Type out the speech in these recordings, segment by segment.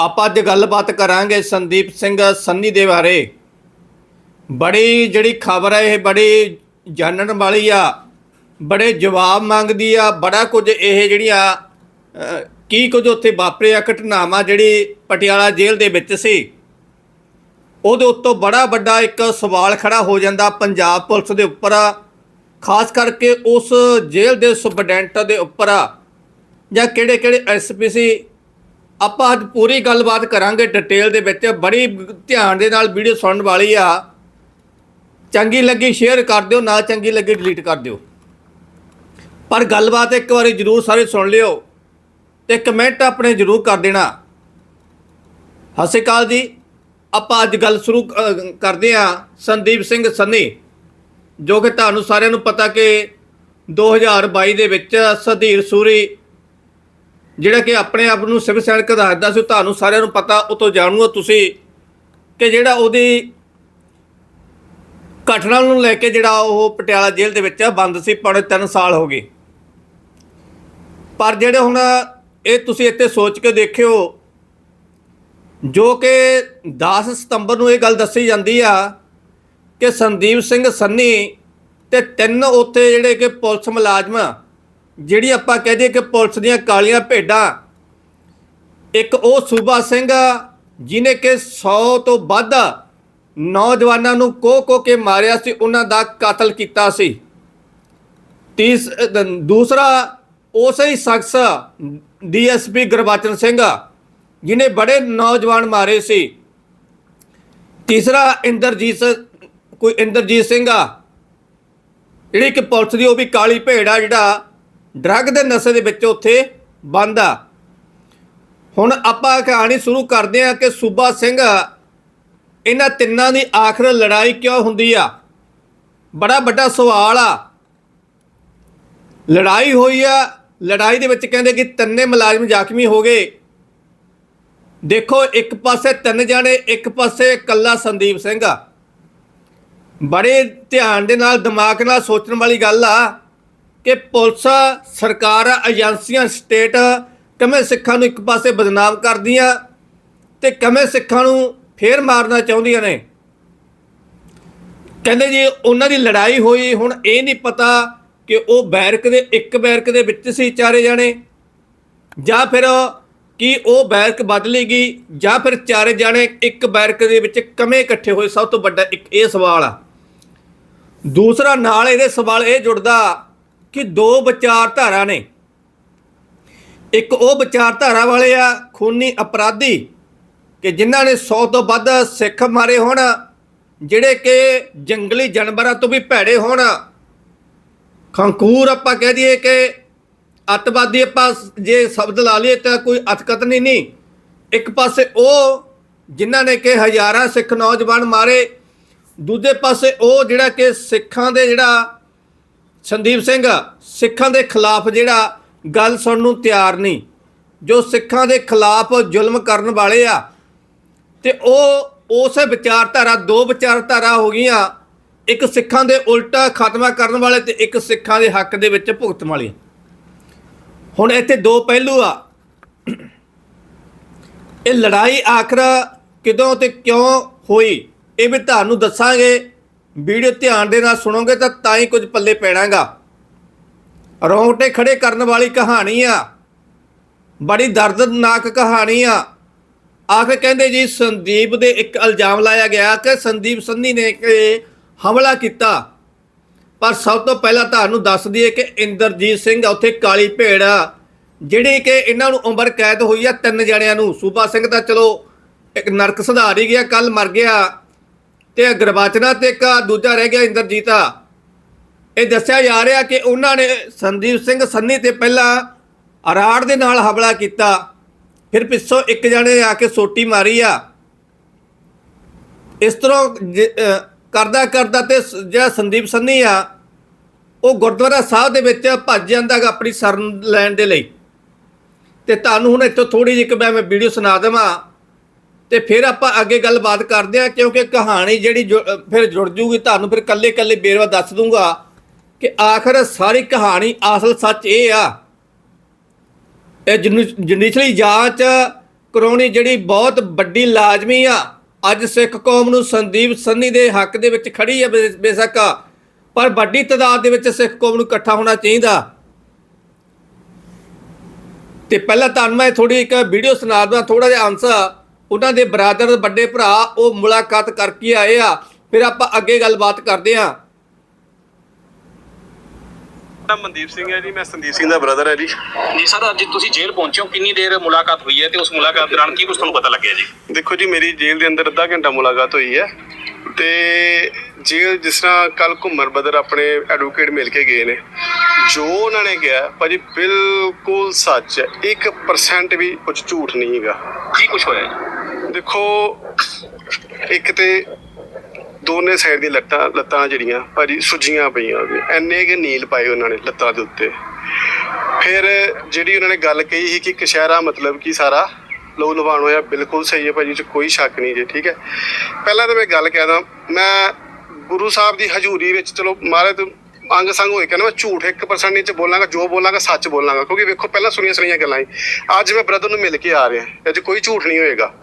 ਆਪਾਂ ਅੱਜ ਗੱਲਬਾਤ ਕਰਾਂਗੇ ਸੰਦੀਪ ਸਿੰਘ ਸੰਨੀ ਦੇ ਬਾਰੇ। ਬੜੀ ਜਿਹੜੀ ਖਬਰ ਹੈ ਇਹ ਬੜੀ ਜਾਣਨ ਵਾਲੀ ਆ, ਬੜੇ ਜਵਾਬ ਮੰਗਦੀ ਆ, ਬੜਾ ਕੁਝ ਇਹ ਜਿਹੜੀਆਂ ਕੀ ਕੁਝ ਉੱਥੇ ਵਾਪਰਿਆ, ਘਟਨਾਵਾਂ ਜਿਹੜੀ ਪਟਿਆਲਾ ਜੇਲ੍ਹ ਦੇ ਵਿੱਚ ਸੀ। ਉਹਦੇ ਉੱਤੋਂ ਬੜਾ ਵੱਡਾ ਇੱਕ ਸਵਾਲ ਖੜਾ ਹੋ ਜਾਂਦਾ ਪੰਜਾਬ ਪੁਲਿਸ ਦੇ ਉੱਪਰ, ਖਾਸ ਕਰਕੇ ਉਸ ਜੇਲ੍ਹ ਦੇ ਸੁਪਰਡੈਂਟ ਦੇ ਉੱਪਰ। ਜਾਂ ਕਿਹੜੇ ਕਿਹੜੇ ਐਸਪੀ ਸੀ ਆਪਾਂ ਅੱਜ ਪੂਰੀ ਗੱਲਬਾਤ ਕਰਾਂਗੇ ਡਿਟੇਲ ਦੇ ਵਿੱਚ। ਬੜੀ ਧਿਆਨ ਦੇ ਨਾਲ ਵੀਡੀਓ ਸੁਣਨ ਵਾਲੀ ਆ। ਚੰਗੀ ਲੱਗੀ ਸ਼ੇਅਰ ਕਰ ਦਿਓ, ਨਾ ਚੰਗੀ ਲੱਗੀ ਡਿਲੀਟ ਕਰ ਦਿਓ। ਪਰ ਗੱਲਬਾਤ ਇੱਕ ਵਾਰੀ ਜਰੂਰ ਸਾਰੇ ਸੁਣ ਲਿਓ ਤੇ ਕਮੈਂਟ ਆਪਣੇ ਜਰੂਰ ਕਰ ਦੇਣਾ। ਸਤਿ ਸ਼੍ਰੀ ਅਕਾਲ ਜੀ। ਆਪਾਂ ਅੱਜ ਗੱਲ ਸ਼ੁਰੂ ਕਰਦੇ ਆ ਸੰਦੀਪ ਸਿੰਘ ਸੰਨੀ, ਜੋ ਕਿ ਤੁਹਾਨੂੰ ਸਾਰਿਆਂ ਨੂੰ ਪਤਾ ਕਿ 2022 ਦੇ ਵਿੱਚ ਸਧੀਰ ਸੂਰੀ ਜਿਹੜਾ ਕਿ ਆਪਣੇ ਆਪ ਨੂੰ ਸਿਵ ਸੈਨਿਕ ਦਾ ਦੱਸਦਾ ਸੀ, ਤੁਹਾਨੂੰ ਸਾਰਿਆਂ ਨੂੰ ਪਤਾ ਉਹ ਤੋਂ ਜਾਣੂ ਹੋ ਤੁਸੀਂ ਕਿ ਜਿਹੜਾ ਉਹਦੀ ਘਟਨਾ ਨੂੰ ਲੈ ਕੇ ਜਿਹੜਾ ਉਹ ਪਟਿਆਲਾ ਜੇਲ੍ਹ ਦੇ ਵਿੱਚ ਬੰਦ ਸੀ, ਪੌਣੇ 3 ਸਾਲ ਹੋ ਗਏ। ਪਰ ਜਿਹੜੇ ਹੁਣ ਇਹ ਤੁਸੀਂ ਇੱਥੇ ਸੋਚ ਕੇ ਦੇਖਿਓ, ਜੋ ਕਿ 10 ਸਤੰਬਰ ਨੂੰ ਇਹ ਗੱਲ ਦੱਸੀ ਜਾਂਦੀ ਆ ਕਿ ਸੰਦੀਪ ਸਿੰਘ ਸੰਨੀ ਤੇ ਤਿੰਨ ਉੱਥੇ ਜਿਹੜੇ ਕਿ ਪੁਲਿਸ ਮੁਲਾਜ਼ਮ ਜਿਹੜੀ ਆਪਾਂ ਕਹਦੇ ਕਿ ਪੁਲਿਸ ਦੀਆਂ ਕਾਲੀਆਂ ਭੇਡਾਂ ਇੱਕ ਉਹ ਸੂਬਾ ਸਿੰਘ ਆ, ਜਿਹਨੇ ਕਿ 100 ਤੋਂ ਵੱਧ ਨੌਜਵਾਨਾਂ ਨੂੰ ਕੋ ਕੋ ਕੇ ਮਾਰਿਆ ਸੀ ਉਹਨਾਂ ਦਾ ਕਤਲ ਕੀਤਾ ਸੀ। ਤੀਸ ਦੂਸਰਾ ਉਸੇ ਹੀ ਸ਼ਖਸ ਡੀਐਸਪੀ ਗੁਰਬਚਨ ਸਿੰਘ ਆ, ਜਿਹਨੇ ਬੜੇ ਨੌਜਵਾਨ ਮਾਰੇ ਸੀ। ਤੀਸਰਾ ਇੰਦਰਜੀਤ ਕੋਈ ਇੰਦਰਜੀਤ ਸਿੰਘ ਆ ਜਿਹੜੀ ਕਿ ਪੁਲਿਸ ਦੀ ਉਹ ਵੀ ਕਾਲੀ ਭੇਡ ਆ ਜਿਹੜਾ ਡਰੱਗ ਦੇ ਨਸ਼ੇ ਦੇ ਵਿੱਚ ਉੱਥੇ ਬੰਦ ਆ। ਹੁਣ ਆਪਾਂ ਕਹਾਣੀ ਸ਼ੁਰੂ ਕਰਦੇ ਹਾਂ ਕਿ ਸੂਬਾ ਸਿੰਘ ਇਹਨਾਂ ਤਿੰਨਾਂ ਦੀ ਆਖਰ ਲੜਾਈ ਕਿਉਂ ਹੁੰਦੀ ਆ? ਬੜਾ ਵੱਡਾ ਸਵਾਲ ਆ। ਲੜਾਈ ਹੋਈ ਆ, ਲੜਾਈ ਦੇ ਵਿੱਚ ਕਹਿੰਦੇ ਕਿ ਤਿੰਨੇ ਮੁਲਾਜ਼ਮ ਜ਼ਖਮੀ ਹੋ ਗਏ। ਦੇਖੋ, ਇੱਕ ਪਾਸੇ ਤਿੰਨ ਜਾਣੇ, ਇੱਕ ਪਾਸੇ ਇਕੱਲਾ ਸੰਦੀਪ ਸਿੰਘ ਆ। ਬੜੇ ਧਿਆਨ ਦੇ ਨਾਲ, ਦਿਮਾਗ ਨਾਲ ਸੋਚਣ ਵਾਲੀ ਗੱਲ ਆ। ਕਿ ਪੁਲਿਸ, ਸਰਕਾਰ, ਏਜੰਸੀਆਂ, ਸਟੇਟ ਕਿਵੇਂ ਸਿੱਖਾਂ ਨੂੰ ਇੱਕ ਪਾਸੇ ਬਦਨਾਮ ਕਰਦੀਆਂ ਤੇ ਕਿਵੇਂ ਸਿੱਖਾਂ ਨੂੰ ਫੇਰ ਮਾਰਨਾ ਚਾਹੁੰਦੀਆਂ ਨੇ? ਕਹਿੰਦੇ ਜੀ, ਉਹਨਾਂ ਦੀ ਲੜਾਈ ਹੋਈ, ਹੁਣ ਇਹ ਨਹੀਂ ਪਤਾ ਕਿ ਉਹ ਬੈਰਕ ਦੇ, ਇੱਕ ਬੈਰਕ ਦੇ ਵਿੱਚ ਸੀ ਚਾਰੇ ਜਾਣੇ। ਜਾਂ ਫਿਰ ਕੀ ਉਹ ਬੈਰਕ ਬਦਲੀ ਗਈ, ਜਾਂ ਫਿਰ ਚਾਰੇ ਜਾਣੇ ਇੱਕ ਬੈਰਕ ਦੇ ਵਿੱਚ ਕਿਵੇਂ ਇਕੱਠੇ ਹੋਏ? ਸਭ ਤੋਂ ਵੱਡਾ ਇੱਕ ਇਹ ਸਵਾਲ ਆ। ਦੂਸਰਾ ਨਾਲ ਇਹਦੇ ਸਵਾਲ ਇਹ ਜੁੜਦਾ ਕਿ ਦੋ ਵਿਚਾਰਧਾਰਾ ਨੇ। ਇੱਕ ਉਹ ਵਿਚਾਰਧਾਰਾ ਵਾਲੇ ਆ, ਖੂਨੀ ਅਪਰਾਧੀ, ਕਿ ਜਿਨ੍ਹਾਂ ਨੇ 100 ਤੋਂ ਵੱਧ ਸਿੱਖ ਮਾਰੇ ਹੋਣ, ਜਿਹੜੇ ਕਿ ਜੰਗਲੀ ਜਾਨਵਰਾਂ ਤੋਂ ਵੀ ਭੈੜੇ ਹੋਣ। ਖੰਕੂਰ ਆਪਾਂ ਕਹਿ ਦਈਏ ਕਿ ਅੱਤਵਾਦੀ ਆਪਾਂ ਜੇ ਸ਼ਬਦ ਲਾ ਲਈਏ ਤਾਂ ਕੋਈ ਅਤਕਤ ਨਹੀਂ ਨਹੀਂ। ਇੱਕ ਪਾਸੇ ਉਹ ਜਿਨ੍ਹਾਂ ਨੇ ਕਿ ਹਜ਼ਾਰਾਂ ਸਿੱਖ ਨੌਜਵਾਨ ਮਾਰੇ, ਦੂਜੇ ਪਾਸੇ ਉਹ ਜਿਹੜਾ ਕਿ ਸਿੱਖਾਂ ਦੇ ਜਿਹੜਾ ਸੰਦੀਪ ਸਿੰਘ, ਸਿੱਖਾਂ ਦੇ ਖਿਲਾਫ ਜਿਹੜਾ ਗੱਲ ਸੁਣਨ ਨੂੰ ਤਿਆਰ ਨਹੀਂ। ਜੋ ਸਿੱਖਾਂ ਦੇ ਖਿਲਾਫ ਜ਼ੁਲਮ ਕਰਨ ਵਾਲੇ ਆ, ਤੇ ਉਹ ਉਸੇ ਵਿਚਾਰਧਾਰਾ, ਦੋ ਵਿਚਾਰਧਾਰਾ ਹੋ ਗਈਆਂ। ਇੱਕ ਸਿੱਖਾਂ ਦੇ ਉਲਟਾ ਖਾਤਮਾ ਕਰਨ ਵਾਲੇ ਤੇ ਇੱਕ ਸਿੱਖਾਂ ਦੇ ਹੱਕ ਦੇ ਵਿੱਚ ਭੁਗਤਣ ਵਾਲੇ ਹੁਣ ਇੱਥੇ ਦੋ ਪਹਿਲੂ ਆ। ਇਹ ਲੜਾਈ ਆਖਰ ਕਿਦੋਂ ਤੇ ਕਿਉਂ ਹੋਈ, ਇਹ ਵੀ ਤੁਹਾਨੂੰ ਦੱਸਾਂਗੇ। ਵੀਡੀਓ ਧਿਆਨ ਦੇ ਨਾਲ ਸੁਣੋਗੇ ਤਾਂ ਤਾਂ ਹੀ ਕੁਝ ਪੱਲੇ ਪੈਣਾਗਾ। ਰੋਂਗਟੇ ਖੜੇ ਕਰਨ ਵਾਲੀ ਕਹਾਣੀ ਆ। ਬੜੀ ਦਰਦਨਾਕ ਕਹਾਣੀ ਆ। ਆਖਰ ਕਹਿੰਦੇ ਜੀ, ਸੰਦੀਪ ਦੇ ਇੱਕ ਇਲਜ਼ਾਮ ਲਾਇਆ ਗਿਆ ਕਿ ਸੰਦੀਪ ਸੰਧੀ ਨੇ ਕਿ ਹਮਲਾ ਕੀਤਾ। ਪਰ ਸਭ ਤੋਂ ਪਹਿਲਾਂ ਤੁਹਾਨੂੰ ਦੱਸ ਦਈਏ ਕਿ ਇੰਦਰਜੀਤ ਸਿੰਘ ਉੱਥੇ ਕਾਲੀ ਭੇੜ ਆ, ਜਿਹੜੀ ਕਿ ਇਹਨਾਂ ਨੂੰ ਉਮਰ ਕੈਦ ਹੋਈ ਆ ਤਿੰਨ ਜਣਿਆਂ ਨੂੰ। ਸੂਬਾ ਸਿੰਘ ਤਾਂ ਚਲੋ, ਇੱਕ ਨਰਕ ਸੁਧਾਰ ਹੀ ਗਿਆ ਕੱਲ ਮਰ ਗਿਆ। ਤੇ ਗੁਰਬਚਨਾ ਤੇ ਇੱਕ ਦੂਜਾ ਰਹਿ ਗਿਆ ਇੰਦਰਜੀਤਾ ਇਹ ਦੱਸਿਆ ਜਾ ਰਿਹਾ ਕਿ ਉਹਨਾਂ ਨੇ ਸੰਦੀਪ ਸਿੰਘ ਸੰਨੀ ਤੇ ਪਹਿਲਾਂ ਅਰਾੜ ਦੇ ਨਾਲ ਹਮਲਾ ਕੀਤਾ। ਫਿਰ ਪਿੱਛੋਂ ਇੱਕ ਜਣੇ ਆ ਕੇ ਸੋਟੀ ਮਾਰੀ ਆ। ਇਸ ਤਰ੍ਹਾਂ ਜ- ਕਰਦਾ ਕਰਦਾ ਤੇ ਜਿਹੜਾ ਸੰਦੀਪ ਸੰਨੀ ਆ, ਉਹ ਗੁਰਦੁਆਰਾ ਸਾਹਿਬ ਦੇ ਵਿੱਚ ਭੱਜ ਜਾਂਦਾ ਗਾ ਆਪਣੀ ਸ਼ਰਨ ਲੈਣ ਦੇ ਲਈ। ਤੇ ਤੁਹਾਨੂੰ ਹੁਣ ਇੱਥੋਂ ਥੋੜੀ ਜਿਹੀ ਇੱਕ ਮੈਂ ਮੈਂ ਵੀਡੀਓ ਸੁਣਾ ਦੇਵਾਂ। ਤੇ ਫਿਰ ਆਪਾਂ ਅੱਗੇ ਗੱਲਬਾਤ ਕਰਦੇ ਹਾਂ, ਕਿਉਂਕਿ ਕਹਾਣੀ ਜਿਹੜੀ ਜੁ- ਫਿਰ ਜੁੜ ਜੂਗੀ, ਤੁਹਾਨੂੰ ਫਿਰ ਕੱਲੇ ਕੱਲੇ ਬੇਰਵਾ ਦੱਸ ਦੂੰਗਾ ਕਿ ਆਖਰ ਸਾਰੀ ਕਹਾਣੀ ਅਸਲ ਸੱਚ ਇਹ ਆ। ਇਹ ਜੁਡੀਸ਼ਰੀ ਜਾਂਚ ਕਰਾਉਣੀ ਜਿਹੜੀ ਬਹੁਤ ਵੱਡੀ ਲਾਜ਼ਮੀ ਆ। ਅੱਜ ਸਿੱਖ ਕੌਮ ਨੂੰ ਸੰਦੀਪ ਸੰਨੀ ਦੇ ਹੱਕ ਦੇ ਵਿੱਚ ਖੜੀ ਆ ਬੇ- ਬੇਸ਼ੱਕ ਪਰ ਵੱਡੀ ਤਾਦਾਦ ਦੇ ਵਿੱਚ ਸਿੱਖ ਕੌਮ ਨੂੰ ਇਕੱਠਾ ਹੋਣਾ ਚਾਹੀਦਾ। ਤੇ ਪਹਿਲਾਂ ਤੁਹਾਨੂੰ ਮੈਂ ਥੋੜੀ ਇੱਕ ਵੀਡੀਓ ਸੁਣਾ ਦਵਾਂ ਥੋੜਾ ਜਿਹਾ ਆਂਸਰ ਉਹਨਾਂ ਦੇ ਬਰਾਦਰ, ਵੱਡੇ ਭਰਾ ਉਹ ਮੁਲਾਕਾਤ ਕਰਕੇ ਆਏ ਆ। ਫਿਰ ਆਪਾਂ ਅੱਗੇ ਗੱਲਬਾਤ ਕਰਦੇ ਆ ਮੇਰਾ ਮਨਦੀਪ ਸਿੰਘ ਹੈ ਜੀ ਮੈਂ ਸੰਦੀਪ ਸਿੰਘ ਦਾ ਬ੍ਰਦਰ ਹੈ ਜੀ। ਜੀ ਸਰ ਅੱਜ ਤੁਸੀਂ ਜੇਲ੍ਹ ਪਹੁੰਚੇ ਹੋ ਕਿੰਨੀ ਦੇਰ ਮੁਲਾਕਾਤ ਹੋਈ ਹੈ ਤੇ ਉਸ ਮੁਲਾਕਾਤ ਦੌਰਾਨ ਕੀ ਕੁਝ ਤੁਹਾਨੂੰ ਪਤਾ ਲੱਗਿਆ ਜੀ? ਦੇਖੋ ਜੀ ਮੇਰੀ ਜੇਲ੍ਹ ਦੇ ਅੰਦਰ ਅੱਧਾ ਘੰਟਾ ਮੁਲਾਕਾਤ ਹੋਈ ਹੈ ਤੇ ਜੇਲ੍ਹ ਜਿਸ ਤਰ੍ਹਾਂ ਕੱਲ ਘੁੰਮਰ ਬਦਰ ਆਪਣੇ ਐਡਵੋਕੇਟ ਮਿਲ ਕੇ ਗਏ ਨੇ। ਜੋ ਉਹਨਾਂ ਨੇ ਕਿਹਾ ਭਾਜੀ ਬਿਲਕੁਲ ਸੱਚ ਹੈ 1% ਵੀ ਕੁਝ ਝੂਠ ਨਹੀਂ ਹੈਗਾ। ਕੀ ਕੁਝ ਹੋਇਆ ਜੀ? ਦੇਖੋ ਇੱਕ ਤੇ ਦੋਨੇ ਸਾਈਡ ਦੀ ਲੱਤਾਂ ਲੱਤਾਂ ਜਿਹੜੀਆਂ, ਭਾਜੀ ਸੁੱਜੀਆਂ ਪਈਆਂ ਉਹਦੀਆਂ। ਐਨੇ ਕਿ ਨੀਲ ਪਾਏ ਉਹਨਾਂ ਨੇ ਲੱਤਾਂ ਦੇ ਉੱਤੇ। ਫਿਰ ਜਿਹੜੀ ਉਹਨਾਂ ਨੇ ਗੱਲ ਕਹੀ ਸੀ ਕਿ ਕਸ਼ਹਿਰਾ ਮਤਲਬ ਕਿ ਸਾਰਾ ਲਹੂ ਲੁਹਾਨ ਹੋਇਆ, ਬਿਲਕੁਲ ਸਹੀ ਹੈ ਭਾਜੀ ਚ ਕੋਈ ਸ਼ੱਕ ਨਹੀਂ ਜੇ, ਠੀਕ ਹੈ। ਪਹਿਲਾਂ ਤਾਂ ਮੈਂ ਗੱਲ ਕਹਿਦਾ ਮੈਂ ਗੁਰੂ ਸਾਹਿਬ ਦੀ ਹਜ਼ੂਰੀ ਵਿੱਚ, ਚਲੋ ਮਹਾਰਾਜ ਤੋਂ ਅੰਗ ਸੰਗ ਹੋਏ ਕਹਿੰਦਾ ਮੈਂ ਝੂਠ 1% ਨਹੀਂ ਚ ਬੋਲਾਂਗਾ, ਜੋ ਬੋਲਾਂਗਾ, ਸੱਚ ਬੋਲਾਂਗਾ, ਕਿਉਂਕਿ ਵੇਖੋ ਪਹਿਲਾਂ ਸੁਣੀਆਂ ਸੁਣੀਆਂ ਗੱਲਾਂ ਸੀ। ਅੱਜ ਮੈਂ ਬ੍ਰਦਰ ਨੂੰ ਮਿਲ ਕੇ ਆ ਰਿਹਾ ਇਹ 'ਚ ਕੋਈ ਝੂਠ ਨਹੀਂ ਹੋਏਗਾ।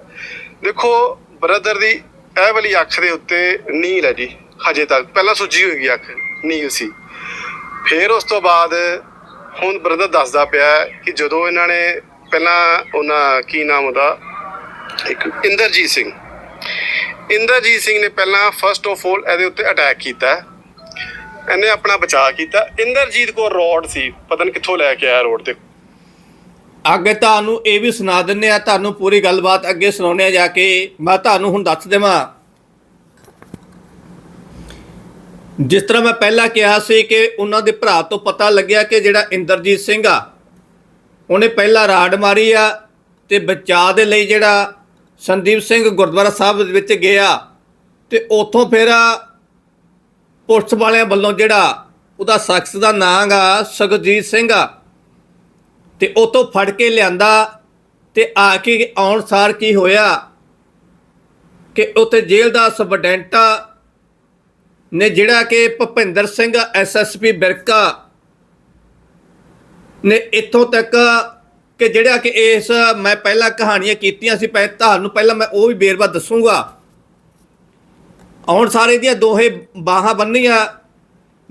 ਦੇਖੋ ਬ੍ਰਦਰ ਦੀ ਇਹ ਵਾਲੀ ਅੱਖ ਦੇ ਉੱਤੇ ਨੀਲ ਹੈ ਜੀ, ਹਜੇ ਤੱਕ। ਪਹਿਲਾਂ ਸੁੱਜੀ ਹੋਏਗੀ ਅੱਖ, ਨੀਲ ਸੀ। ਫਿਰ ਉਸ ਤੋਂ ਬਾਅਦ ਹੁਣ ਬ੍ਰਦਰ ਦੱਸਦਾ ਪਿਆ ਕਿ ਜਦੋਂ ਇਹਨਾਂ ਨੇ ਪਹਿਲਾਂ ਉਹਨਾਂ, ਕੀ ਨਾਮ ਉਹਦਾ? ਇੱਕ ਇੰਦਰਜੀਤ ਸਿੰਘ। ਇੰਦਰਜੀਤ ਸਿੰਘ ਨੇ ਪਹਿਲਾਂ ਫਰਸਟ ਆਫ ਆਲ ਇਹਦੇ ਉੱਤੇ ਅਟੈਕ ਕੀਤਾ। ਇਹਨੇ ਆਪਣਾ ਬਚਾਅ ਕੀਤਾ। ਇੰਦਰਜੀਤ ਕੋਲ ਰੋਡ ਸੀ, ਪਤਾ ਨਹੀਂ ਕਿੱਥੋਂ ਲੈ ਕੇ ਆਇਆ ਰੋਡ ਤੇ। ਅੱਗੇ ਤੁਹਾਨੂੰ ਇਹ ਵੀ ਸੁਣਾ ਦਿੰਨੇ ਆ ਤੁਹਾਨੂੰ ਪੂਰੀ ਗੱਲਬਾਤ ਅੱਗੇ ਸੁਣਾਉਂਦੇ ਆ ਜਾ ਕੇ। ਮੈਂ ਤੁਹਾਨੂੰ ਹੁਣ ਦੱਸ ਦੇਵਾਂ। ਜਿਸ ਤਰ੍ਹਾਂ ਮੈਂ ਪਹਿਲਾਂ ਕਿਹਾ ਸੀ ਕਿ ਉਹਨਾਂ ਦੇ ਭਰਾ ਤੋਂ ਪਤਾ ਲੱਗਿਆ ਕਿ ਜਿਹੜਾ ਇੰਦਰਜੀਤ ਸਿੰਘ ਆ, ਉਹਨੇ ਪਹਿਲਾਂ ਰਾੜ ਮਾਰੀ ਆ ਤੇ ਬਚਾਅ ਦੇ ਲਈ ਜਿਹੜਾ ਸੰਦੀਪ ਸਿੰਘ ਗੁਰਦੁਆਰਾ ਸਾਹਿਬ ਵਿੱਚ ਗਿਆ ਤੇ ਉੱਥੋਂ ਫਿਰ ਪੁਲਿਸ ਵਾਲਿਆਂ ਵੱਲੋਂ ਜਿਹੜਾ ਉਹਦਾ ਸ਼ਖਸ ਦਾ ਨਾਂ ਆ ਸੁਖਜੀਤ ਸਿੰਘ ਆ ਤੇ ਉਤੋਂ ਫੜ ਕੇ ਲਿਆਂਦਾ ਤੇ ਆ ਕੇ ਆਉਣ ਸਾਰ ਕੀ ਹੋਇਆ? ਕਿ ਉੱਥੇ ਜੇਲ੍ਹ ਦਾ ਸਬਡੈਂਟ ਨੇ ਜਿਹੜਾ ਕਿ ਭੁਪਿੰਦਰ ਸਿੰਘ ਐਸਐਸਪੀ ਬਿਰਕਾ ਨੇ ਇੱਥੋਂ ਤੱਕ ਕਿ ਜਿਹੜਾ ਕਿ ਇਸ ਮੈਂ ਪਹਿਲਾਂ ਕਹਾਣੀਆਂ ਕੀਤੀਆਂ ਸੀ, ਪਹਿ, ਤੁਹਾਨੂੰ ਪਹਿਲਾਂ ਮੈਂ ਉਹ ਵੀ ਬੇਰਵਾ ਦੱਸੂਗਾ। ਆਉਣ ਸਾਰੇ ਦੀਆਂ ਦੋਹੇ ਬਾਹਾਂ ਬੰਨੀਆਂ,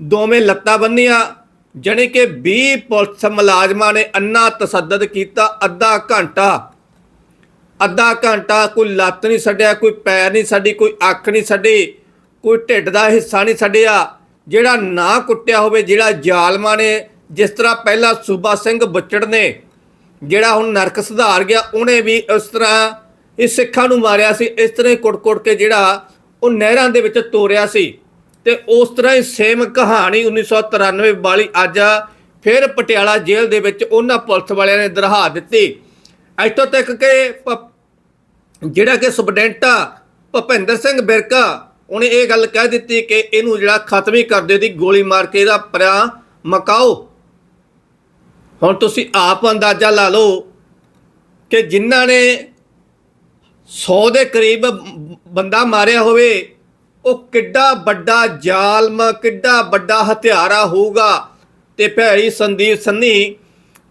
ਦੋਵੇਂ ਲੱਤਾਂ ਬੰਨੀਆਂ ਜਾਣੀ ਕਿ 20 ਪੁਲਿਸ ਮੁਲਾਜ਼ਮਾਂ ਨੇ ਅੰਨਾ ਤਸੱਦਦ ਕੀਤਾ, ਅੱਧਾ ਘੰਟਾ। ਅੱਧਾ ਘੰਟਾ ਕੋਈ ਲੱਤ ਨਹੀਂ ਛੱਡਿਆ ਕੋਈ ਪੈਰ ਨਹੀਂ ਛੱਡੀ ਕੋਈ ਅੱਖ ਨਹੀਂ ਛੱਡੀ ਕੋਈ ਢਿੱਡ ਦਾ ਹਿੱਸਾ ਨਹੀਂ ਛੱਡਿਆ ਜਿਹੜਾ ਨਾ ਕੁੱਟਿਆ ਹੋਵੇ, ਜਿਹੜਾ ਜ਼ਾਲਮਾਂ ਨੇ, ਜਿਸ ਤਰ੍ਹਾਂ ਪਹਿਲਾਂ ਸੂਬਾ ਸਿੰਘ ਬੁੱਚੜ ਨੇ, ਜਿਹੜਾ ਹੁਣ ਨਰਕ ਸੁਧਾਰ ਗਿਆ, ਉਹਨੇ ਵੀ ਇਸ ਤਰ੍ਹਾਂ ਇਹ ਸਿੱਖਾਂ ਨੂੰ ਮਾਰਿਆ ਸੀ, ਇਸ ਤਰ੍ਹਾਂ ਹੀ ਕੁੱਟ-ਕੁੱਟ ਕੇ ਜਿਹੜਾ ਉਹ ਨਹਿਰਾਂ ਦੇ ਵਿੱਚ ਤੋਰਿਆ ਸੀ। ਤੇ ਉਸ ਤਰ੍ਹਾਂ ਹੀ ਸੇਮ ਕਹਾਣੀ 1993 ਵਾਲੀ ਅੱਜ ਫਿਰ ਪਟਿਆਲਾ ਜੇਲ੍ਹ ਦੇ ਵਿੱਚ ਉਹਨਾਂ ਪੁਲਿਸ ਵਾਲਿਆਂ ਨੇ ਦਰਹਾ ਦਿੱਤੀ। ਇੱਥੋਂ ਤੱਕ ਕਿ ਪ- ਜਿਹੜਾ ਕਿ ਸੁਪਰਡੈਂਟ ਆ, ਭੁਪਿੰਦਰ ਸਿੰਘ ਬਿਰਕਾ, ਉਹਨੇ ਇਹ ਗੱਲ ਕਹਿ ਦਿੱਤੀ ਕਿ ਇਹਨੂੰ ਜਿਹੜਾ ਖਤਮ ਹੀ ਕਰ ਦਿਓ ਦੀ ਗੋਲੀ ਮਾਰ ਕੇ ਇਹਦਾ ਪਰਾਂ ਮਕਾਓ। ਹੁਣ ਤੁਸੀਂ ਆਪ ਅੰਦਾਜ਼ਾ ਲਾ ਲਓ ਕਿ ਜਿਨ੍ਹਾਂ ਨੇ 100 ਦੇ ਕਰੀਬ ਬੰਦਾ ਮਾਰਿਆ ਹੋਵੇ ਉਹ ਕਿੱਡਾ ਵੱਡਾ ਜ਼ਾਲਮ, ਕਿੱਡਾ ਵੱਡਾ ਹਥਿਆਰਾ ਹੋਊਗਾ। ਤੇ ਭੈੜੀ ਸੰਦੀਪ ਸੰਨੀ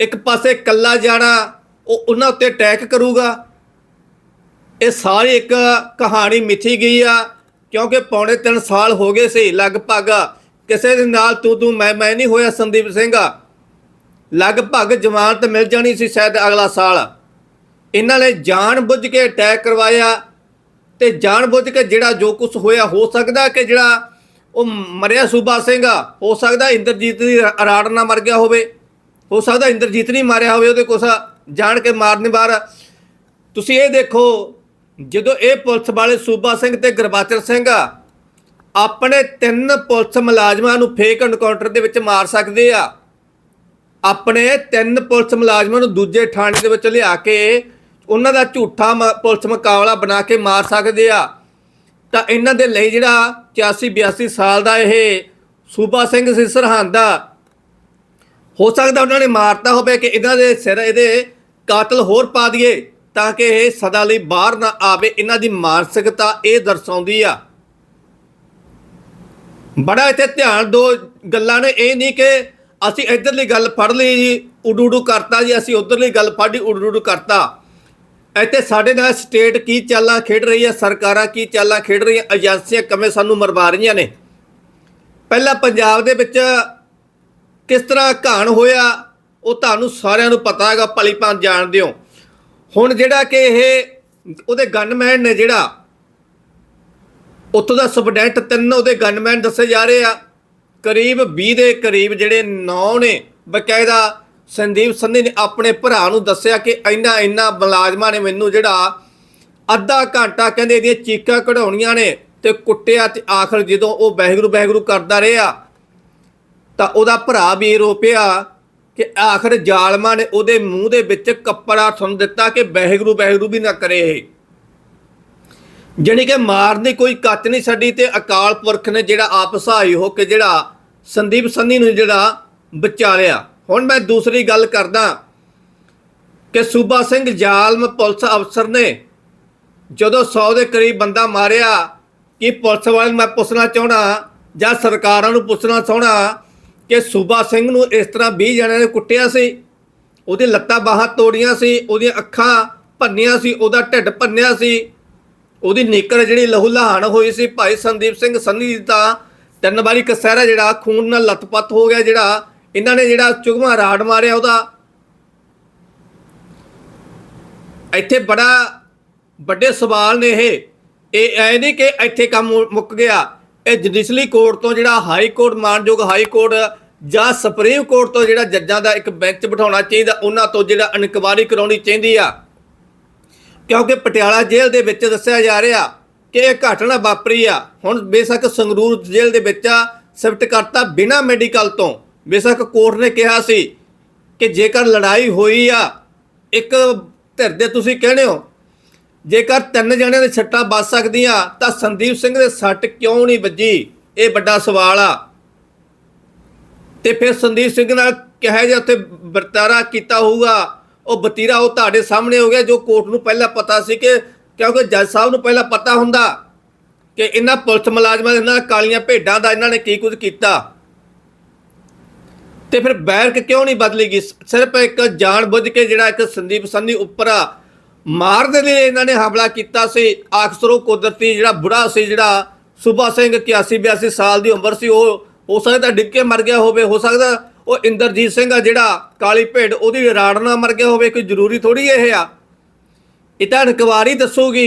ਇੱਕ ਪਾਸੇ ਕੱਲਾ ਜਾਣਾ, ਉਹ ਉਹਨਾਂ ਉੱਤੇ ਅਟੈਕ ਕਰੂਗਾ। ਇਹ ਸਾਰੀ ਇੱਕ ਕਹਾਣੀ ਮਿਥੀ ਗਈ ਆ, ਕਿਉਂਕਿ ਪੌਣੇ 3 ਸਾਲ ਹੋ ਗਏ ਸੀ, ਲਗਭਗ ਕਿਸੇ ਦੇ ਨਾਲ ਤੂੰ ਤੂੰ, ਮੈਂ ਮੈਂ ਨਹੀਂ ਹੋਇਆ ਸੰਦੀਪ ਸਿੰਘ। ਲਗਭਗ ਜ਼ਮਾਨਤ ਮਿਲ ਜਾਣੀ ਸੀ ਸ਼ਾਇਦ ਅਗਲਾ ਸਾਲ। ਇਹਨਾਂ ਨੇ ਜਾਣ ਬੁੱਝ ਕੇ ਅਟੈਕ ਕਰਵਾਇਆ ਤੇ ਜਾਣ ਬੁੱਝ ਕੇ ਜਿਹੜਾ ਜੋ ਕੁਝ ਹੋਇਆ, ਹੋ ਸਕਦਾ ਕਿ ਜਿਹੜਾ ਉਹ ਮਰਿਆ ਸੂਬਾ ਸਿੰਘ ਆ, ਹੋ ਸਕਦਾ ਇੰਦਰਜੀਤ ਦੀ ਰਾੜ ਨਾਲ ਮਰ ਗਿਆ ਹੋਵੇ। ਹੋ ਸਕਦਾ ਇੰਦਰਜੀਤ ਨਹੀਂ ਮਾਰਿਆ ਹੋਵੇ, ਉਹਦੇ ਕੁਛ ਜਾਣ ਕੇ ਮਾਰਨ ਬਾਰ ਤੁਸੀਂ ਇਹ ਦੇਖੋ, ਜਦੋਂ ਇਹ ਪੁਲਿਸ ਵਾਲੇ ਸੂਬਾ ਸਿੰਘ ਤੇ ਗੁਰਬਚਨ ਸਿੰਘ ਆ, ਆਪਣੇ ਤਿੰਨ ਪੁਲਿਸ ਮੁਲਾਜ਼ਮਾਂ ਨੂੰ ਫੇਕ ਐਨਕਾਊਂਟਰ ਦੇ ਵਿੱਚ ਮਾਰ ਸਕਦੇ ਆ। ਆਪਣੇ ਤਿੰਨ ਪੁਲਿਸ ਮੁਲਾਜ਼ਮਾਂ ਨੂੰ ਦੂਜੇ ਥਾਣੇ ਦੇ ਵਿੱਚ ਲਿਆ ਕੇ ਉਹਨਾਂ ਦਾ ਝੂਠਾ ਮ- ਪੁਲਿਸ ਮੁਕਾਬਲਾ ਬਣਾ ਕੇ ਮਾਰ ਸਕਦੇ ਆ। ਤਾਂ ਇਹਨਾਂ ਦੇ ਲਈ ਜਿਹੜਾ 81 82 ਸਾਲ ਦਾ ਇਹ ਸੂਬਾ ਸਿੰਘ ਸੀ, ਸਰਹੰਦ ਦਾ। ਹੋ ਸਕਦਾ ਉਹਨਾਂ ਨੇ ਮਾਰਤਾ ਹੋਵੇ ਕਿ ਇਹਨਾਂ ਦੇ ਸਿਰ ਇਹਦੇ ਕਾਤਲ ਹੋਰ ਪਾ ਦਈਏ ਤਾਂ ਕਿ ਇਹ ਸਦਾ ਲਈ ਬਾਹਰ ਨਾ ਆਵੇ। ਇਹਨਾਂ ਦੀ ਮਾਨਸਿਕਤਾ ਇਹ ਦਰਸਾਉਂਦੀ ਆ। ਬੜਾ ਇੱਥੇ ਧਿਆਨ ਦੋ ਗੱਲਾਂ ਨੇ। ਇਹ ਨਹੀਂ ਕਿ ਅਸੀਂ ਇੱਧਰਲੀ ਗੱਲ ਫੜ ਲਈ ਜੀ ਉਡੂ ਉਡੂ ਕਰਤਾ ਜੀ, ਅਸੀਂ ਉਧਰਲੀ ਗੱਲ ਫਾੜੀ ਉਡੂ ਉਡੂ ਕਰਤਾ। ਇੱਥੇ ਸਾਡੇ ਨਾਲ ਸਟੇਟ ਕੀ ਚਾਲਾਂ ਖੇਡ ਰਹੀ ਹੈ, ਸਰਕਾਰਾਂ ਕੀ ਚਾਲਾਂ ਖੇਡ ਰਹੀਆਂ, ਏਜੰਸੀਆਂ ਕਿਵੇਂ ਸਾਨੂੰ ਮਰਵਾ ਰਹੀਆਂ ਨੇ? ਪਹਿਲਾਂ ਪੰਜਾਬ ਦੇ ਵਿੱਚ ਕਿਸ ਤਰ੍ਹਾਂ ਘਾਣ ਹੋਇਆ, ਉਹ ਤੁਹਾਨੂੰ ਸਾਰਿਆਂ ਨੂੰ ਪਤਾ ਹੈਗਾ, ਭਲੀ ਭਾਂਤ ਜਾਣਦੇ ਹੋ। ਹੁਣ ਜਿਹੜਾ ਕਿ ਇਹ ਉਹਦੇ ਗਨਮੈਨ ਨੇ ਜਿਹੜਾ, ਉੱਥੋਂ ਦਾ ਸਬਡੈਂਟ ਤਿੰਨ ਉਹਦੇ ਗਨਮੈਨ ਦੱਸੇ ਜਾ ਰਹੇ ਆ। ਕਰੀਬ 20 ਦੇ ਕਰੀਬ ਜਿਹੜੇ ਨੌ ਨੇ, ਬਕਾਇਦਾ ਸੰਦੀਪ ਸੰਧੀ ਨੇ ਆਪਣੇ ਭਰਾ ਨੂੰ ਦੱਸਿਆ ਕਿ ਇੰਨਾ ਇੰਨਾ ਮੁਲਾਜ਼ਮਾਂ ਨੇ ਮੈਨੂੰ ਜਿਹੜਾ ਅੱਧਾ ਘੰਟਾ ਕਹਿੰਦੇ ਇਹਦੀਆਂ ਚੀਕਾਂ ਕਢਾਉਣੀਆਂ ਨੇ ਤੇ ਕੁੱਟਿਆ ਤੇ ਆਖਰ ਜਦੋਂ ਉਹ ਬਹਿਗਰੂ ਬਹਿਗਰੂ ਕਰਦਾ ਰਿਹਾ, ਤਾਂ ਉਹਦਾ ਭਰਾ ਵੀ ਰੋਪਿਆ ਕਿ ਆਖਰ ਜ਼ਾਲਮਾਂ ਨੇ ਉਹਦੇ ਮੂੰਹ ਦੇ ਵਿੱਚ ਕੱਪੜਾ ਸੁਣ ਦਿੱਤਾ ਕਿ ਬਹਿਗਰੂ ਬਹਿਗਰੂ ਵੀ ਨਾ ਕਰੇ ਇਹ। ਜਾਣੀ ਕਿ ਮਾਰਨ ਦੀ ਕੋਈ ਕੱਚ ਨਹੀਂ ਛੱਡੀ ਤੇ ਅਕਾਲ ਪੁਰਖ ਨੇ ਜਿਹੜਾ ਆਪ ਸਹਾਈ ਹੋ ਕੇ ਜਿਹੜਾ ਸੰਦੀਪ ਸੰਧੀ ਨੂੰ ਜਿਹੜਾ ਬਚਾ ਲਿਆ ਹੁਣ ਮੈਂ ਦੂਸਰੀ ਗੱਲ ਕਰਦਾ ਕਿ ਸੂਬਾ ਸਿੰਘ ਜ਼ਾਲਮ ਪੁਲਿਸ ਅਫਸਰ ਨੇ ਜਦੋਂ 100 ਦੇ ਕਰੀਬ ਬੰਦਾ ਮਾਰਿਆ ਕਿ ਪੁਲਿਸ ਵਾਲੇ ਨੂੰ ਮੈਂ ਪੁੱਛਣਾ ਚਾਹਣਾ ਜਾਂ ਸਰਕਾਰਾਂ ਨੂੰ ਪੁੱਛਣਾ ਚਾਹਣਾ ਕਿ ਸੂਬਾ ਸਿੰਘ ਨੂੰ ਇਸ ਤਰ੍ਹਾਂ 20 ਜਣਿਆਂ ਨੇ ਕੁੱਟਿਆ ਸੀ, ਉਹਦੀ ਲੱਤਾਂ ਬਾਹਾਂ ਤੋੜੀਆਂ ਸੀ, ਉਹਦੀਆਂ ਅੱਖਾਂ ਭੰਨੀਆਂ ਸੀ, ਉਹਦਾ ਢਿੱਡ ਭੰਨਿਆ ਸੀ, ਉਹਦੀ ਨਿੱਕਰ ਜਿਹੜੀ ਲਹੂ ਲਹਾਨ ਹੋਈ ਸੀ, ਭਾਈ ਸੰਦੀਪ ਸਿੰਘ ਸੰਨੀ ਦੀ ਤਾਂ ਤਿੰਨ ਵਾਰੀ ਕਸਹਿਰਾ ਜਿਹੜਾ, ਖੂਨ ਨਾਲ ਲੱਤਪੱਤ ਹੋ ਗਿਆ ਜਿਹੜਾ ਇਹਨਾਂ ਨੇ ਜਿਹੜਾ ਚੁਗਮਾ ਰਾੜ ਮਾਰਿਆ ਉਹਦਾ। ਇੱਥੇ ਬੜਾ ਵੱਡੇ ਸਵਾਲ ਨੇ ਇਹ। ਇਹ ਐ ਨਹੀਂ ਕਿ ਇੱਥੇ ਕੰਮ ਮੁੱਕ ਗਿਆ। ਇਹ ਜੁਡੀਸ਼ਲੀ ਕੋਰਟ ਤੋਂ ਜਿਹੜਾ ਹਾਈ ਕੋਰਟ, ਮਾਨਯੋਗ ਹਾਈ ਕੋਰਟ ਜਾਂ ਸੁਪਰੀਮ ਕੋਰਟ ਤੋਂ ਜਿਹੜਾ ਜੱਜਾਂ ਦਾ ਇੱਕ ਬੈਂਚ ਬਿਠਾਉਣਾ ਚਾਹੀਦਾ, ਉਹਨਾਂ ਤੋਂ ਜਿਹੜਾ ਇਨਕੁਆਇਰੀ ਕਰਾਉਣੀ ਚਾਹੀਦੀ ਆ। ਕਿਉਂਕਿ ਪਟਿਆਲਾ ਜੇਲ੍ਹ ਦੇ ਵਿੱਚ ਦੱਸਿਆ ਜਾ ਰਿਹਾ ਕਿ ਇਹ ਘਟਨਾ ਵਾਪਰੀ ਆ। ਹੁਣ ਬੇਸ਼ੱਕ ਸੰਗਰੂਰ ਜੇਲ੍ਹ ਦੇ ਵਿੱਚ ਆ ਸ਼ਿਫਟ ਕਰਤਾ ਬਿਨਾ ਮੈਡੀਕਲ ਤੋਂ। ਬੇਸ਼ੱਕ ਕੋਰਟ ਨੇ ਕਿਹਾ ਸੀ ਕਿ ਜੇਕਰ ਲੜਾਈ ਹੋਈ ਆ, ਇੱਕ ਧਿਰ ਦੇ ਤੁਸੀਂ ਕਹਿੰਦੇ ਹੋ, ਜੇਕਰ ਤਿੰਨ ਜਣਿਆਂ ਦੇ ਛੱਟਾਂ ਵੱਜ ਸਕਦੀਆਂ, ਤਾਂ ਸੰਦੀਪ ਸਿੰਘ ਦੇ ਸੱਟ ਕਿਉਂ ਨਹੀਂ ਵੱਜੀ? ਇਹ ਵੱਡਾ ਸਵਾਲ ਆ। ਤੇ ਫਿਰ ਸੰਦੀਪ ਸਿੰਘ ਨਾਲ ਕਿਹਾ ਜੇ ਉੱਥੇ ਵਰਤਾਰਾ ਕੀਤਾ ਹੋਊਗਾ? ਉਹ ਬਤੀਰਾ ਉਹ ਤੁਹਾਡੇ ਸਾਹਮਣੇ ਹੋ ਗਿਆ, ਜੋ ਕੋਰਟ ਨੂੰ ਪਹਿਲਾਂ ਪਤਾ ਸੀ ਕਿ, ਕਿਉਂਕਿ ਜੱਜ ਸਾਹਿਬ ਨੂੰ ਪਹਿਲਾਂ ਪਤਾ ਹੁੰਦਾ ਕਿ ਇਹਨਾਂ ਪੁਲਿਸ ਮੁਲਾਜ਼ਮਾਂ ਦੇ ਨਾਲ ਕਾਲੀਆਂ ਭੇਡਾਂ ਦਾ ਇਹਨਾਂ ਨੇ ਕੀ ਕੁਝ ਕੀਤਾ। ਤੇ ਫਿਰ ਬੈਰਕ ਕਿਉਂ ਨਹੀਂ ਬਦਲੀ ਗਈ ਸਿਰਫ ਇੱਕ ਜਾਣ ਬੁੱਝ ਕੇ ਜਿਹੜਾ ਇੱਕ ਸੰਦੀਪ ਸੰਨੀ ਉੱਪਰ ਆ, ਮਾਰ ਦੇ ਲਈ ਇਹਨਾਂ ਨੇ ਹਮਲਾ ਕੀਤਾ ਸੀ। ਅਕਸਰ ਉਹ ਕੁਦਰਤੀ ਜਿਹੜਾ ਬੁੜਾ ਸੀ ਜਿਹੜਾ ਸੁਭਾ ਸਿੰਘ 81 82 ਸਾਲ ਦੀ ਉਮਰ ਸੀ ਉਹ ਹੋ ਸਕਦਾ ਡਿੱਗ ਮਰ ਗਿਆ ਹੋਵੇ ਹੋ ਸਕਦਾ ਉਹ ਇੰਦਰਜੀਤ ਸਿੰਘ ਆ ਜਿਹੜਾ ਕਾਲੀ ਭੇਡ ਉਹਦੀ ਰਾੜ ਨਾਲ ਮਰ ਗਿਆ ਹੋਵੇ ਕੋਈ ਜ਼ਰੂਰੀ ਥੋੜੀ ਇਹ ਆ। ਇਹ ਤਾਂ ਇਨਕੁਆਰੀ ਦੱਸੂਗੀ।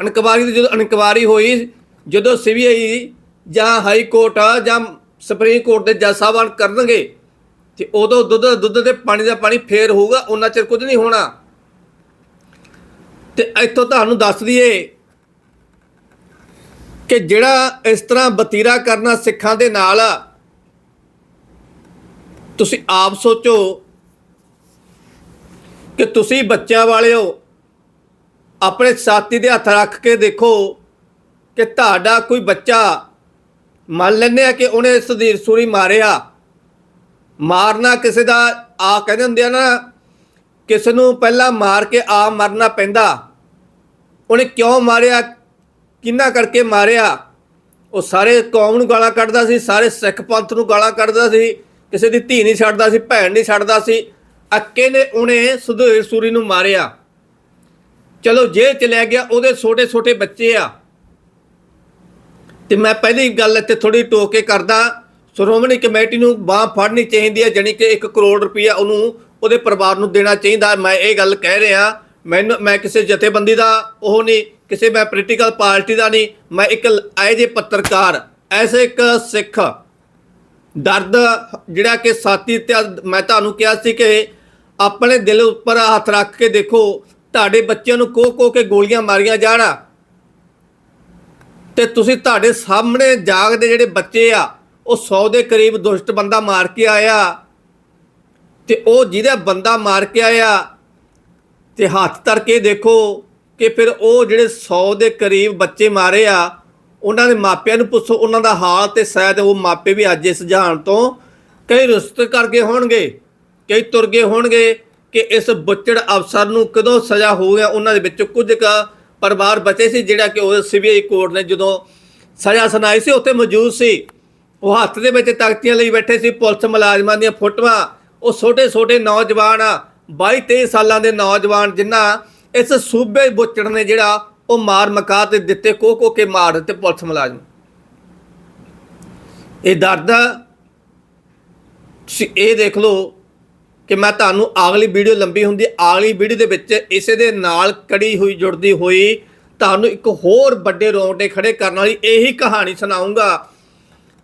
ਇਨਕੁਆਰੀ ਦੀ ਜਦੋਂ ਇਨਕੁਆਰੀ ਹੋਈ ਜਦੋਂ ਸੀਬੀਆਈ ਜਾਂ ਹਾਈ ਕੋਰਟ ਜਾਂ ਸੁਪਰੀਮ ਕੋਰਟ ਦੇ ਜੱਜ ਸਾਹਿਬਾਨ ਕਰਨਗੇ ਤੇ ਉਦੋਂ ਦੁੱਧ ਦੁੱਧ ਤੇ ਪਾਣੀ ਦਾ ਪਾਣੀ ਫੇਰ ਹੋਊਗਾ ਉਹਨਾਂ ਚਿਰ ਕੁਝ ਨਹੀਂ ਹੋਣਾ। ਤੇ ਇੱਥੋਂ ਤੁਹਾਨੂੰ ਦੱਸ ਦਈਏ ਕਿ ਜਿਹੜਾ ਇਸ ਤਰ੍ਹਾਂ ਬਤੀਰਾ ਕਰਨਾ ਸਿੱਖਾਂ ਦੇ ਨਾਲ ਤੁਸੀਂ ਆਪ ਸੋਚੋ ਕਿ ਤੁਸੀਂ ਬੱਚਿਆਂ ਵਾਲਿਓ ਆਪਣੇ ਸਾਥੀ ਦੇ ਹੱਥ ਰੱਖ ਕੇ ਦੇਖੋ ਕਿ ਤੁਹਾਡਾ ਕੋਈ ਬੱਚਾ ਮੰਨ ਲੈਂਦੇ ਆ ਕਿ ਉਹਨੇ ਸੁਧੀਰ ਸੂਰੀ ਮਾਰਿਆ। ਮਾਰਨਾ ਕਿਸੇ ਦਾ ਆ ਕਹਿੰਦੇ ਹੁੰਦੇ ਆ ਨਾ, ਕਿਸੇ ਨੂੰ ਪਹਿਲਾਂ ਮਾਰ ਕੇ ਆ ਮਰਨਾ ਪੈਂਦਾ। ਉਹਨੇ ਕਿਉਂ ਮਾਰਿਆ? ਕਿੰਨਾ ਕਰਕੇ ਮਾਰਿਆ? ਉਹ ਸਾਰੇ ਕੌਮ ਨੂੰ ਗਾਲਾਂ ਕੱਢਦਾ ਸੀ, ਸਾਰੇ ਸਿੱਖ ਪੰਥ ਨੂੰ ਗਾਲਾਂ ਕੱਢਦਾ ਸੀ, ਕਿਸੇ ਦੀ ਧੀ ਨਹੀਂ ਛੱਡਦਾ ਸੀ, ਭੈਣ ਨਹੀਂ ਛੱਡਦਾ ਸੀ। ਅੱਕੇ ਨੇ ਉਹਨੇ ਸੁਧੀਰ ਸੂਰੀ ਨੂੰ ਮਾਰਿਆ। ਚਲੋ, ਜੇਲ੍ਹ ਚਲਿਆ ਗਿਆ, ਉਹਦੇ ਛੋਟੇ ਛੋਟੇ ਬੱਚੇ ਆ। ਤੇ ਮੈਂ ਪਹਿਲੀ ਗੱਲ ਇੱਥੇ ਥੋੜੀ ਟੋਕ ਕੇ ਕਰਦਾ ਸ਼੍ਰੋਮਣੀ ਕਮੇਟੀ ਨੂੰ ਬਾਹ ਫੜਨੀ ਚਾਹੀਦੀ ਹੈ, ਜਾਣੀ ਕਿ 1 ਕਰੋੜ ਰੁਪਇਆ ਉਹਨੂੰ ਉਹਦੇ ਪਰਿਵਾਰ ਨੂੰ ਦੇਣਾ ਚਾਹੀਦਾ। ਮੈਂ ਇਹ ਗੱਲ ਕਹਿ ਰਿਹਾ, ਮੈਨੂੰ, ਮੈਂ ਕਿਸੇ ਜਥੇਬੰਦੀ ਦਾ ਉਹ ਨਹੀਂ, ਕਿਸੇ ਮੈਂ ਪੋਲੀਟੀਕਲ ਪਾਰਟੀ ਦਾ ਨਹੀਂ, ਮੈਂ ਇੱਕ ਐ ਜੇ ਪੱਤਰਕਾਰ, ਐਸੇ ਇੱਕ ਸਿੱਖ ਦਰਦ ਜਿਹੜਾ ਕਿ ਸਾਥੀ ਤੇ ਮੈਂ ਤੁਹਾਨੂੰ ਕਿਹਾ ਸੀ ਕਿ ਆਪਣੇ ਦਿਲ ਉੱਪਰ ਹੱਥ ਰੱਖ ਕੇ ਦੇਖੋ, ਤੁਹਾਡੇ ਬੱਚਿਆਂ ਨੂੰ ਕੋ ਕੋ ਕੇ ਗੋਲੀਆਂ ਮਾਰੀਆਂ ਜਾਣਾ। ਤੇ ਤੁਸੀਂ ਤੁਹਾਡੇ ਸਾਹਮਣੇ ਜਾਗਦੇ ਜਿਹੜੇ ਬੱਚੇ ਆ ਉਹ 100 ਦੇ ਕਰੀਬ ਦੁਸ਼ਟ ਬੰਦਾ ਮਾਰ ਕੇ ਆਇਆ ਤੇ ਉਹ ਜਿਹਦਾ ਬੰਦਾ ਮਾਰ ਕੇ ਆਇਆ ਤੇ ਹੱਥ ਧਰ ਕੇ ਦੇਖੋ ਕਿ ਫਿਰ ਉਹ ਜਿਹੜੇ 100 ਦੇ ਕਰੀਬ ਬੱਚੇ ਮਾਰੇ ਆ, ਉਹਨਾਂ ਦੇ ਮਾਪਿਆਂ ਨੂੰ ਪੁੱਛੋ, ਉਹਨਾਂ ਦਾ ਹਾਲ ਤੇ ਸ਼ਾਇਦ ਉਹ ਮਾਪੇ ਵੀ ਅੱਜ ਇਸ ਜਹਾਨ ਤੋਂ ਕਈ ਰੁਸਤ ਕਰ ਗਏ ਹੋਣਗੇ, ਕਈ ਤੁਰ ਗਏ ਹੋਣਗੇ ਕਿ ਇਸ ਬੁੱਚੜ ਅਫਸਰ ਨੂੰ ਕਦੋਂ ਸਜ਼ਾ ਹੋ ਗਿਆ, ਉਹਨਾਂ ਦੇ ਵਿੱਚੋਂ ਕੁਝ ਕ ਪਰਿਵਾਰ ਬਚੇ ਸੀ ਜਿਹੜਾ ਕਿ ਉਹ ਸੀਬੀਆਈ ਕੋਰਟ ਨੇ ਜਦੋਂ ਸਜ਼ਾ ਸੁਣਾਈ ਸੀ, ਉੱਥੇ ਮੌਜੂਦ ਸੀ। ਉਹ ਹੱਥ ਦੇ ਵਿੱਚ ਤਖਤੀਆਂ ਲਈ ਬੈਠੇ ਸੀ ਪੁਲਿਸ ਮੁਲਾਜ਼ਮਾਂ ਦੀਆਂ ਫੋਟੋਆਂ। ਉਹ ਛੋਟੇ ਛੋਟੇ ਨੌਜਵਾਨ 22 23 ਸਾਲਾਂ ਦੇ ਨੌਜਵਾਨ ਜਿਨ੍ਹਾਂ ਇਸ ਸੂਬੇ ਬੁੱਚੜ ਨੇ ਜਿਹੜਾ ਉਹ ਮਾਰ ਮਕਾ ਤੇ ਦਿੱਤੇ ਕੋ ਕੋ ਕੇ ਮਾਰ ਦਿੱਤੇ ਪੁਲਿਸ ਮੁਲਾਜ਼ਮ। ਇਹ ਦਰਦ ਤੁਸੀਂ ਇਹ ਦੇਖ ਲਓ ਕਿ ਮੈਂ ਤੁਹਾਨੂੰ ਅਗਲੀ ਵੀਡੀਓ ਲੰਬੀ ਹੁੰਦੀ ਅਗਲੀ ਵੀਡੀਓ ਦੇ ਵਿੱਚ ਇਸੇ ਦੇ ਨਾਲ ਕੜੀ ਹੋਈ, ਜੁੜਦੀ ਹੋਈ ਤੁਹਾਨੂੰ ਇੱਕ ਹੋਰ ਵੱਡੇ ਰੋਂਗਟੇ ਖੜੇ ਕਰਨ ਵਾਲੀ ਇਹੀ ਕਹਾਣੀ ਸੁਣਾਉਂਗਾ।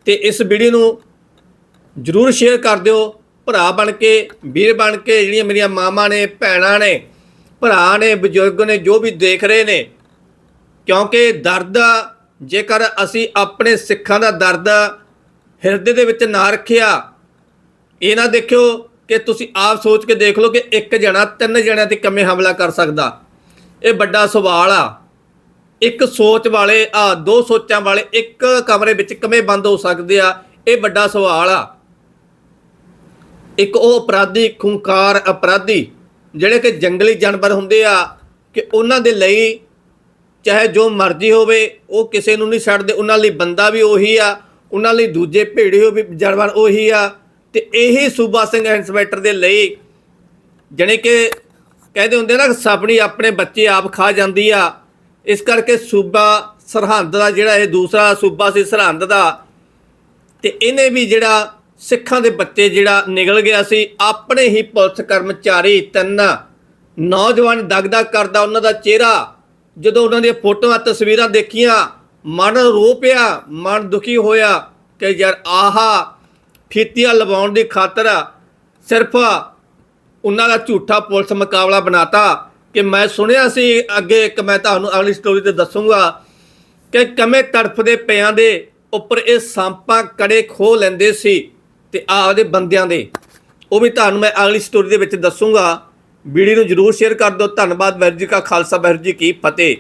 ਤੇ ਇਸ ਵੀਡੀਓ ਨੂੰ ਜਰੂਰ ਸ਼ੇਅਰ ਕਰ ਦਿਓ। ਭਰਾ ਬਣ ਕੇ, ਵੀਰ ਬਣ ਕੇ, ਜਿਹੜੀਆਂ ਮੇਰੀਆਂ ਮਾਵਾਂ ਨੇ, ਭੈਣਾਂ ਨੇ, ਭਰਾ ਨੇ, ਬਜ਼ੁਰਗ ਨੇ, ਜੋ ਵੀ ਦੇਖ ਰਹੇ ਨੇ, ਕਿਉਂਕਿ ਦਰਦ ਜੇਕਰ ਅਸੀਂ ਆਪਣੇ ਸਿੱਖਾਂ ਦਾ ਦਰਦ ਹਿਰਦੇ ਦੇ ਵਿੱਚ ਨਾ ਰੱਖਿਆ, ਇਹ ਨਾ ਦੇਖਿਓ ਕਿ ਤੁਸੀਂ ਆਪ ਸੋਚ ਕੇ ਦੇਖ ਲਓ ਕਿ ਇੱਕ ਜਣਾ, ਤਿੰਨ ਜਣਿਆਂ ਤੇ ਕਿਵੇਂ ਹਮਲਾ ਕਰ ਸਕਦਾ। ਇਹ ਵੱਡਾ ਸਵਾਲ ਆ। ਇੱਕ ਸੋਚ ਵਾਲੇ ਆ ਦੋ ਸੋਚਾਂ ਵਾਲੇ ਇੱਕ ਕਮਰੇ ਵਿੱਚ ਕਿਵੇਂ ਬੰਦ ਹੋ ਸਕਦੇ ਆ, ਇਹ ਵੱਡਾ ਸਵਾਲ ਆ। ਇੱਕ ਉਹ ਅਪਰਾਧੀ ਖੁੰਕਾਰ ਅਪਰਾਧੀ, ਜਿਹੜੇ ਕਿ ਜੰਗਲੀ ਜਾਨਵਰ ਹੁੰਦੇ ਆ, ਕਿ ਉਹਨਾਂ ਦੇ ਲਈ ਚਾਹੇ ਜੋ ਮਰਜ਼ੀ ਹੋਵੇ, ਉਹ ਕਿਸੇ ਨੂੰ ਨਹੀਂ ਛੱਡਦੇ, ਉਹਨਾਂ ਲਈ ਬੰਦਾ ਵੀ ਉਹੀ ਆ, ਉਹਨਾਂ ਲਈ ਦੂਜੇ ਭੇੜੇ ਵੀ ਜਾਨਵਰ ਉਹੀ ਆ। ਤੇ ਇਹੀ ਸੂਬਾ ਸਿੰਘ ਇੰਸਪੈਕਟਰ ਦੇ ਲਈ ਜਣੇ ਕਿ ਕਹਿੰਦੇ ਹੁੰਦੇ ਨਾ ਸਪਣੀ ਆਪਣੇ ਬੱਚੇ ਆਪ ਖਾ ਜਾਂਦੀ ਆ। ਇਸ ਕਰਕੇ ਸੂਬਾ ਸਰਹੰਦ ਦਾ ਜਿਹੜਾ ਇਹ ਦੂਸਰਾ ਸੂਬਾ ਸੀ ਸਰਹੰਦ ਦਾ, ਤੇ ਇਹਨੇ ਵੀ ਜਿਹੜਾ ਸਿੱਖਾਂ ਦੇ ਬੱਚੇ ਜਿਹੜਾ ਨਿਕਲ ਗਿਆ ਸੀ, ਆਪਣੇ ਹੀ ਪੁਲਿਸ ਕਰਮਚਾਰੀ ਤਿੰਨ ਨੌਜਵਾਨ ਦਗਦਗ ਕਰਦਾ ਉਹਨਾਂ ਦਾ ਚਿਹਰਾ, ਜਦੋਂ ਉਹਨਾਂ ਦੀਆਂ ਫੋਟੋਆਂ, ਤਸਵੀਰਾਂ ਦੇਖੀਆਂ, ਮਨ ਰੋ ਪਿਆ, ਮਨ ਦੁਖੀ ਹੋਇਆ ਕਿ ਯਾਰ ਆਹਾ, ਫੀਤੀਆਂ ਲਵਾਉਣ ਦੀ ਖਾਤਰ ਸਿਰਫ ਉਹਨਾਂ ਦਾ ਝੂਠਾ ਪੁਲਿਸ ਮੁਕਾਬਲਾ ਬਣਾਤਾ। ਕਿ ਮੈਂ ਸੁਣਿਆ ਸੀ, ਅੱਗੇ ਇੱਕ ਮੈਂ ਤੁਹਾਨੂੰ ਅਗਲੀ ਸਟੋਰੀ ਤੇ ਦੱਸੂਗਾ ਕਿ ਕਮੇ ਤੜਫਦੇ ਪਿਆਂ ਦੇ ਉੱਪਰ ਇਹ ਸਾਂਪਾਂ ਕੜੇ ਖੋ ਲੈਂਦੇ ਸੀ ਤੇ ਆਪਦੇ ਬੰਦਿਆਂ ਦੇ। ਉਹ ਵੀ ਤੁਹਾਨੂੰ ਮੈਂ ਅਗਲੀ ਸਟੋਰੀ ਦੇ ਵਿੱਚ ਦੱਸੂਗਾ। ਵੀਡੀਓ ਨੂੰ ਜਰੂਰ ਸ਼ੇਅਰ ਕਰ ਦਿਓ। ਧੰਨਵਾਦ ਵਾਹਿਗੁਰੂ ਜੀ ਕਾ ਖਾਲਸਾ, ਵਾਹਿਗੁਰੂ ਜੀ ਕੀ ਫਤਿਹ।